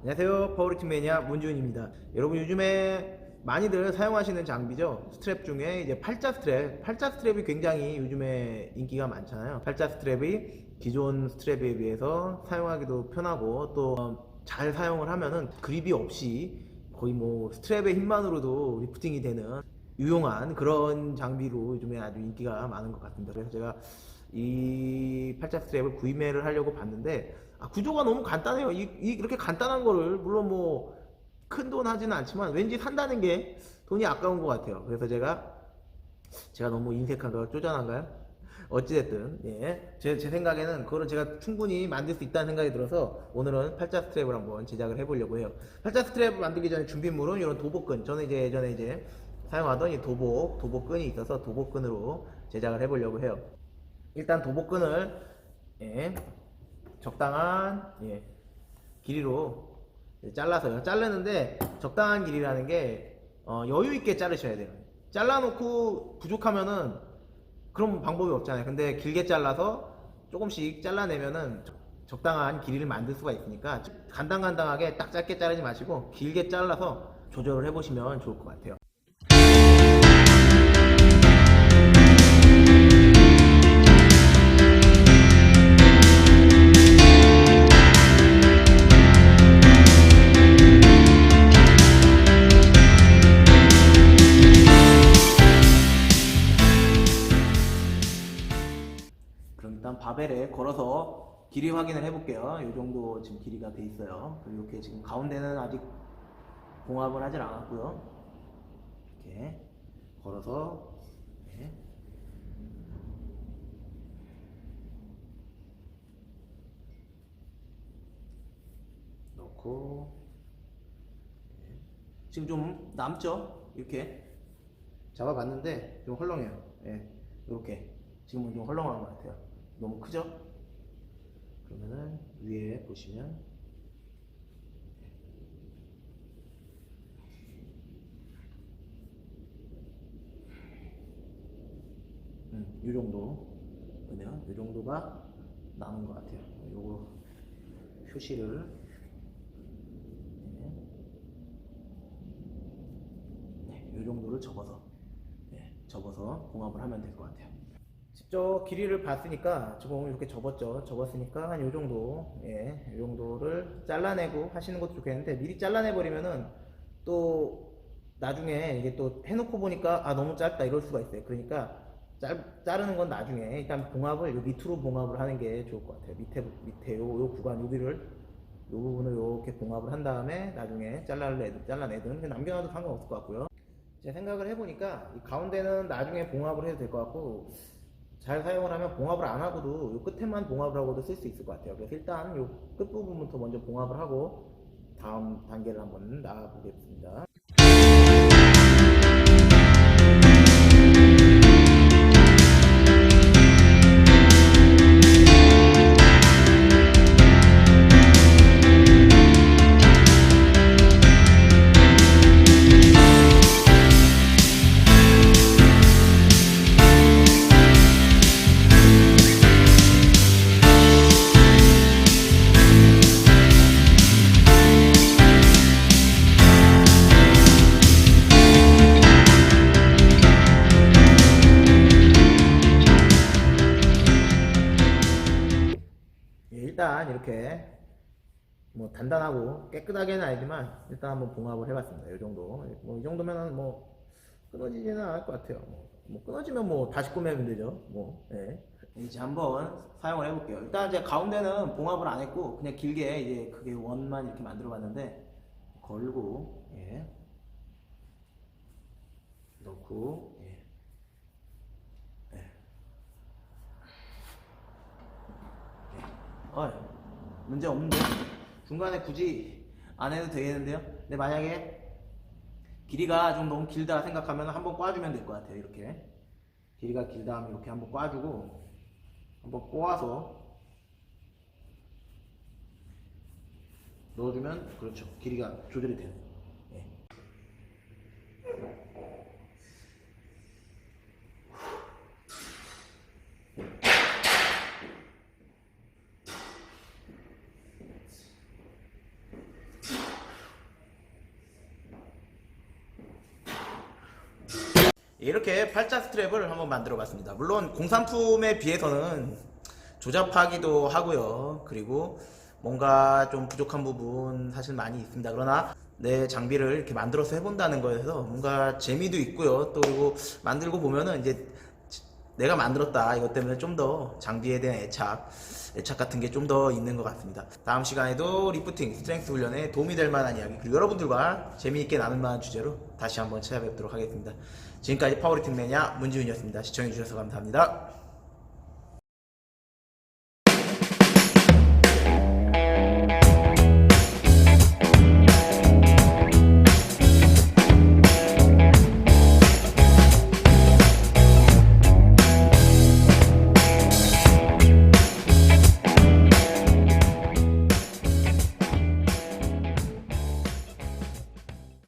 안녕하세요. 파워리팅 매니아 문지훈입니다. 여러분 요즘에 많이들 사용하시는 장비죠. 스트랩 중에 이제 팔자 스트랩. 팔자 스트랩이 굉장히 요즘에 인기가 많잖아요. 팔자 스트랩이 기존 스트랩에 비해서 사용하기도 편하고 또 잘 사용을 하면은 그립이 없이 거의 뭐 스트랩의 힘만으로도 리프팅이 되는 유용한 그런 장비로 요즘에 아주 인기가 많은 것 같습니다. 그래서 제가 이 팔자 스트랩을 구입매를 하려고 봤는데 아, 구조가 너무 간단해요. 이, 이- 이렇게 간단한 거를 물론 뭐 큰 돈 하지는 않지만 왠지 산다는 게 돈이 아까운 것 같아요. 그래서 제가 제가 너무 인색한가요? 쪼잔한가요? 어찌됐든 예. 제, 제 생각에는 그거를 제가 충분히 만들 수 있다는 생각이 들어서 오늘은 팔자 스트랩을 한번 제작을 해보려고 해요. 팔자 스트랩 만들기 전에 준비물은 이런 도복끈. 저는 이제 예전에 이제 사용하던 이 도복, 도복끈이 있어서 도복끈으로 제작을 해보려고 해요. 일단 도복끈을 예, 적당한 예, 길이로 잘라서요. 자르는데 적당한 길이라는 게 어, 여유 있게 자르셔야 돼요. 잘라놓고 부족하면은 그런 방법이 없잖아요. 근데 길게 잘라서 조금씩 잘라내면은 적- 적당한 길이를 만들 수가 있으니까 간당간당하게 딱 짧게 자르지 마시고 길게 잘라서 조절을 해보시면 좋을 것 같아요. 길이 확인을 해볼게요. 이 정도 지금 길이가 돼 있어요. 이렇게 지금 가운데는 아직 봉합을 하질 않았고요. 이렇게 걸어서 네. 넣고 네. 지금 좀 남죠? 이렇게 잡아봤는데 좀 헐렁해요. 예, 이렇게 지금은 좀 헐렁한 것 같아요. 너무 크죠? 그러면은 위에 보시면 음, 이 정도 그러면 이 정도가 남은 것 같아요. 요거 표시를 네, 이 정도를 접어서 네, 접어서 봉합을 하면 될 것 같아요. 직접 길이를 봤으니까 지금 이렇게 접었죠. 접었으니까 한이 정도, 예, 이 정도를 잘라내고 하시는 것도 좋겠는데 미리 잘라내 버리면은 또 나중에 이게 또 해놓고 보니까 아 너무 짧다 이럴 수가 있어요. 그러니까 짤, 자르는 건 나중에 일단 봉합을 요 밑으로 봉합을 하는 게 좋을 것 같아요. 밑에 밑에 요, 요 구간 여기를 요 부분을 이렇게 봉합을 한 다음에 나중에 잘라내든 잘라내든 남겨놔도 상관없을 것 같고요. 제 생각을 해보니까 이 가운데는 나중에 봉합을 해도 될 것 같고 잘 사용을 하면 봉합을 안 하고도 요 끝에만 봉합을 하고도 쓸 수 있을 것 같아요. 그래서 일단 요 끝부분부터 먼저 봉합을 하고 다음 단계를 한번 나가 보겠습니다. 일단 이렇게 뭐 단단하고 깨끗하게는 아니지만 일단 한번 봉합을 해봤습니다. 이 정도. 뭐 이 정도면은 뭐 끊어지지는 않을 것 같아요. 뭐, 뭐 끊어지면 뭐 다시 꾸미면 되죠. 뭐 예. 이제 한번 사용을 해볼게요. 일단 이제 가운데는 봉합을 안 했고 그냥 길게 이제 그게 원만 이렇게 만들어봤는데 걸고 예. 넣고 예. 어, 문제 없는데 중간에 굳이 안 해도 되겠는데요. 근데 만약에 길이가 좀 너무 길다 생각하면 한번 꽈주면 될 것 같아요. 이렇게 길이가 길다 하면 이렇게 한번 꽈주고 한번 꼬아서 넣어주면 그렇죠 길이가 조절이 돼요 예. 이렇게 팔자 스트랩을 한번 만들어 봤습니다. 물론 공산품에 비해서는 조잡하기도 하고요. 그리고 뭔가 좀 부족한 부분 사실 많이 있습니다. 그러나 내 장비를 이렇게 만들어서 해본다는 거에서 뭔가 재미도 있고요. 또 그리고 만들고 보면은 이제 내가 만들었다. 이것 때문에 좀 더 장비에 대한 애착 애착 같은 게 좀 더 있는 것 같습니다. 다음 시간에도 리프팅 스트렝스 훈련에 도움이 될 만한 이야기 그리고 여러분들과 재미있게 나눌 만한 주제로 다시 한번 찾아뵙도록 하겠습니다. 지금까지 파워리팅 매니아 문지훈이었습니다. 시청해주셔서 감사합니다